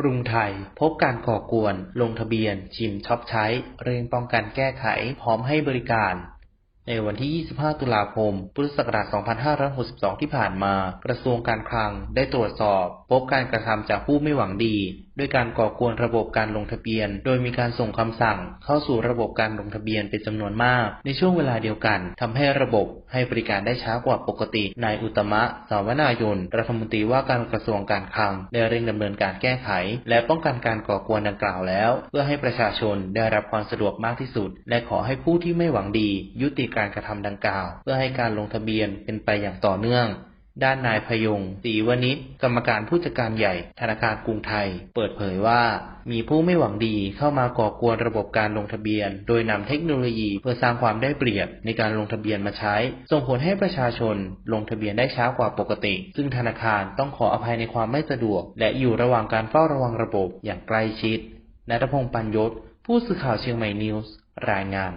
กรุงไทยพบการก่อกวน ลงทะเบียน ชิมช็อปใช้ เร่งป้องกันแก้ไข พร้อมให้บริการ ในวันที่ 25 ตุลาคม พุทธศักราช 2562 ที่ผ่านมา กระทรวงการคลังได้ตรวจสอบ พบการกระทำจากผู้ไม่หวังดี ด้วยการก่อกวนระบบการลงทะเบียน โดยมีการส่งคำสั่งเข้าสู่ระบบการลงทะเบียนเป็นจำนวนมาก ในช่วงเวลาเดียวกันทำให้ระบบให้บริการได้ช้ากว่าปกติ นายอุตมะ สาวนายน รัฐมนตรีว่าการกระทรวงการคลัง ได้เร่งดำเนินการแก้ไข และป้องกันการก่อกวนดังกล่าวแล้ว เพื่อให้ประชาชนได้รับความสะดวกมากที่สุด และขอให้ผู้ที่ไม่หวังดี ยุติการกระทำดังกล่าว เพื่อให้การลงทะเบียนเป็นไปอย่างต่อเนื่อง ด้านนายพยงศรีวณิชกรรมการผู้จัดการใหญ่ธนาคารกรุงไทย เปิดเผยว่า มีผู้ไม่หวังดีเข้ามาก่อกวนระบบการลงทะเบียน โดยนำเทคโนโลยีเพื่อสร้างความได้เปรียบในการลงทะเบียนมาใช้ ส่งผลให้ประชาชนลงทะเบียนได้ช้ากว่าปกติ ซึ่งธนาคารต้องขออภัยในความไม่สะดวก และอยู่ระหว่างการเฝ้าระวังระบบอย่างใกล้ชิดณัฐพงษ์ปัญยศผู้สื่อข่าวเชียงใหม่นิวส์รายงาน